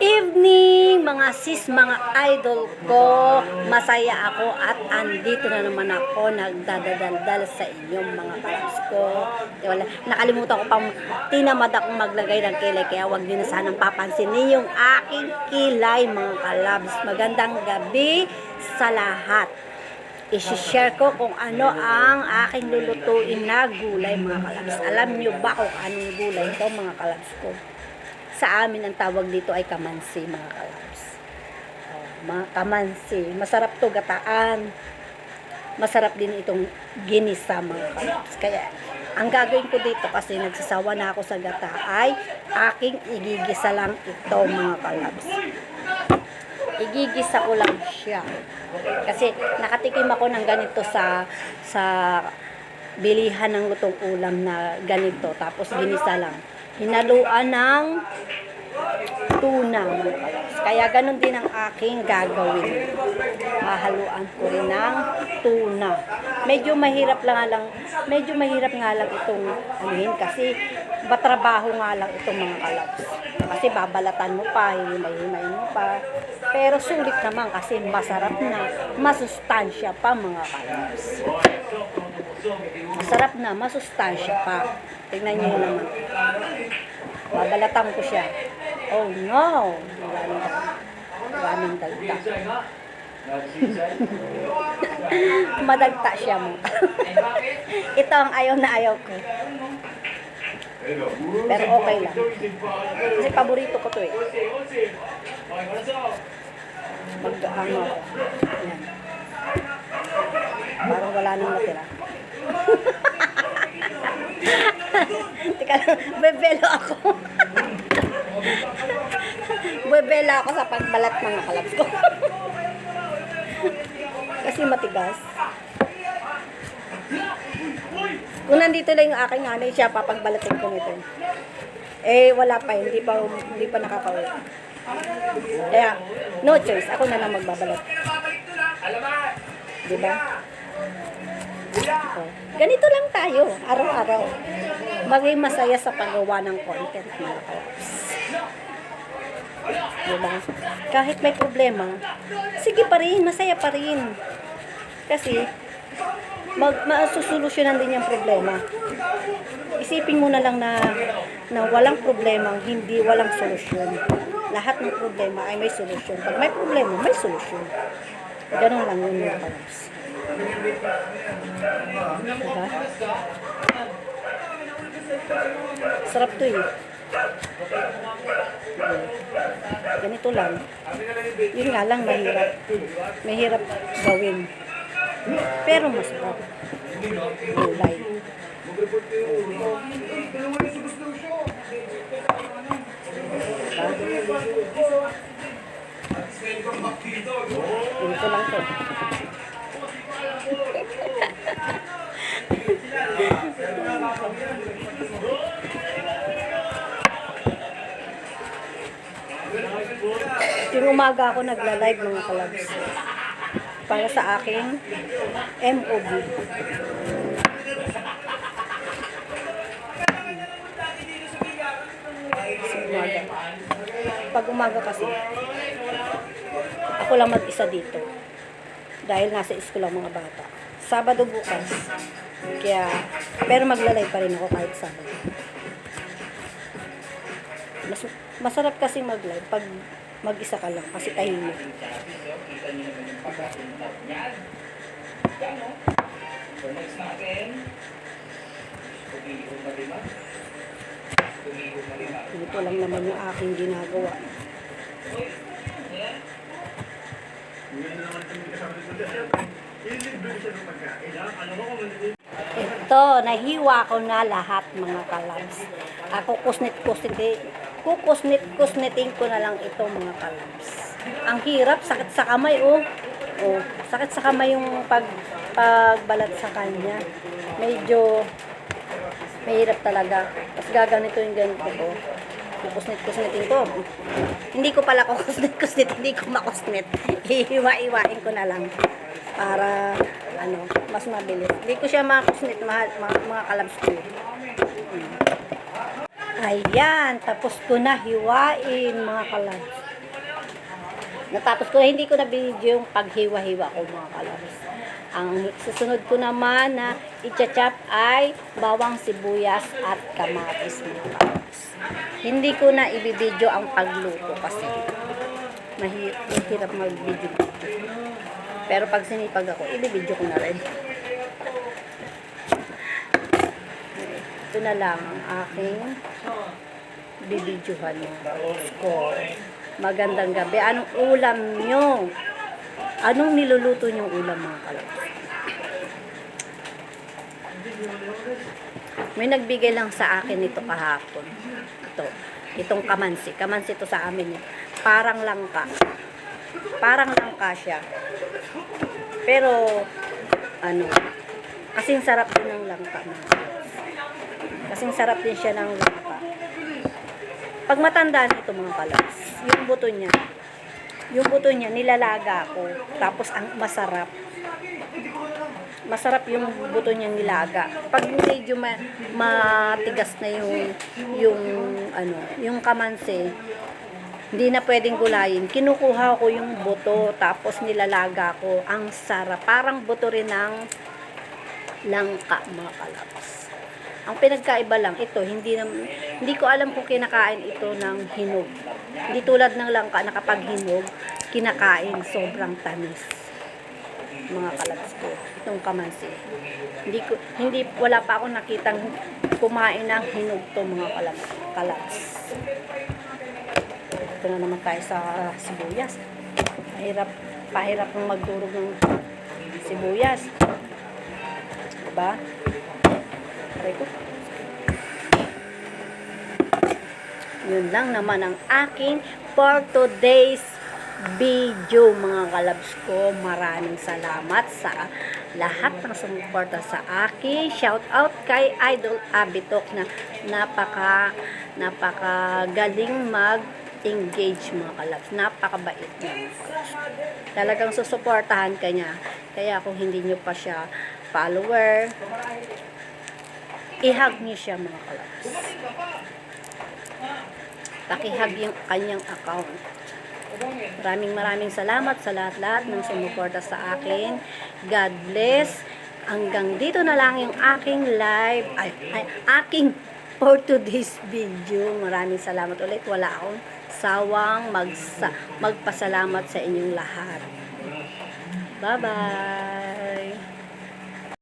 evening mga sis, mga idol ko. Masaya ako at andito na naman ako nagdadadaldal sa inyong mga kalabs ko. Eh, Wala, nakalimutan ko pang tinamad akong maglagay ng kilay kaya wag niyo na sanang papansinin yung aking kilay mga kalabs. Magandang gabi sa lahat. I-share ko kung ano ang aking lulutuin na gulay mga kalabs. Alam niyo ba kung anong gulay ito mga kalabs ko? Sa amin ang tawag dito ay kamansi mga kalabs. Oh, mga kamansi. Masarap to gataan. Masarap din itong ginisa mga kalabs. Kaya ang gagawin ko dito kasi nagsasawa na ako sa gata ay aking igigisa lang ito mga kalabs. Igigisa ko lang siya. Kasi nakatikim ako ng ganito sa sa bilihan ng lutong ulam na ganito. Tapos ginisa lang. Hinaluan ng tuna. Kaya ganun din ang aking gagawin. Hahaluan ko rin ng tuna. Medyo mahirap lang lang, medyo mahirap nga lang itong anuhin kasi batrabaho nga lang itong mga kalabs. Kasi babalatan mo pa, himay-himay mo pa. Pero sulit naman kasi masarap na, masustansya pa mga kalabs. Masarap na, masustansya pa. Tingnan niyo naman. Babalatan ko siya. Oh no! Nang, wala nang dagdag. Madagta siya mo. Ito ang ayaw na ayaw ko. Pero okay lang. Kasi paborito ko to eh. Mag-ano ako. Parang wala nang natira. Teka lang, bebelo ako. bebela ako sa pagbalat mga kalabs ko. Kasi matigas. Kung nandito lang yung aking nanay siya, papagbalatin ko nito. Eh, wala pa, hindi pa, hindi pa nakakauwi. Kaya, no choice, ako na lang magbabalat. Diba? Ganito lang tayo, araw-araw. Maging masaya sa paggawa ng content, mga kalabs. Diba? Kahit may problema, sige pa rin, masaya pa rin. Kasi, mag, masusolusyonan din yung problema. Isipin mo na lang na, na walang problema, hindi walang solusyon. Lahat ng problema ay may solusyon. Pag may problema, may solusyon. Ganun lang yun mga kalabs. Diba? Sarap to eh. Ganito lang. Yun nga lang, mahirap. Mahirap gawin. Pero masarap. Gulay. Ganito lang to. Umaga ako nagla-live mga kalabs. Para sa aking MOB. Pag umaga kasi, ako lang mag-isa dito. Dahil nasa school ang mga bata. Sabado bukas. Kaya, pero magla-live pa rin ako kahit Sabado. Mas, masarap kasi mag-live pag mag-isa ka lang kasi tahimik. Ito lang naman yung aking ginagawa. Ito, nahiwa ko na lahat mga kalabs. Ako kusnit-kusnit, kukusnit-kusnitin ko na lang ito mga kalabs. Ang hirap, sakit sa kamay oh. Oh, sakit sa kamay yung pag pagbalat sa kanya. Medyo mahirap talaga. Tapos gaganito yung ganito ko. Kukusnit-kusnitin ko. Hindi ko pala kukusnit-kusnit, hindi ko makusnit. Iiwa-iwain ko na lang para ano, mas mabilis. Hindi ko siya makusnit mga, mga, mga kalabs ko. Hmm. Ayan, tapos ko na hiwain mga kalabs. Natapos ko, hindi ko na video yung paghiwa-hiwa ko mga kalabs. Ang susunod ko naman na i-chop ay bawang sibuyas at kamatis mga kalabs. Hindi ko na ibibidyo ang pagluto kasi mahi- mahirap mag-video. Pero pag sinipag ako, ibibidyo ko na rin. Ito na lang ang aking bibidyohan ko. Magandang gabi. Anong ulam nyo? Anong niluluto nyong ulam mga kalabs? May nagbigay lang sa akin ito kahapon. Ito. Itong kamansi. Kamansi ito sa amin. eh. Parang langka. Parang langka siya. Pero, ano, kasing sarap din ng langka. Kasing sarap din siya ng langka. Pag matanda nito mga kalabs, yung buto niya, yung buto niya nilalaga ko. Tapos ang masarap. Masarap yung buto niyang nilaga. Pag medyo ma- matigas na yung yung ano, yung kamansi, hindi na pwedeng gulayin. Kinukuha ko yung buto tapos nilalaga ko. Ang sarap. Parang buto rin ng langka mga kalabs. Ang pinagkaiba lang ito, hindi na, hindi ko alam kung kinakain ito ng hinog. Hindi tulad ng langka na kapag hinog, kinakain sobrang tamis. Mga kalabs ko, itong kamansi. Hindi ko hindi wala pa ako nakitang kumain ng hinog to mga kalabs. kalabs. Ito na naman tayo sa sibuyas. Pahirap, pahirap ng magdurog ng sibuyas. Diba? Aray ko. Yun lang naman ang aking for today's video mga kalabs ko. Maraming salamat sa lahat ng sumuporta sa akin. Shout out kay Idol Abitok na napaka napaka galing mag engage mga kalabs. Napakabait niya. Talagang susuportahan ka niya. Kaya kung hindi niyo pa siya follower, ihag niyo siya mga kalabs. Pakihag yung kanyang account. Maraming maraming salamat sa lahat-lahat ng sumuporta sa akin. God bless. Hanggang dito na lang yung aking live, ay, ay aking for today's video. Maraming salamat ulit. Wala akong sawang magsa, magpasalamat sa inyong lahat. Bye-bye!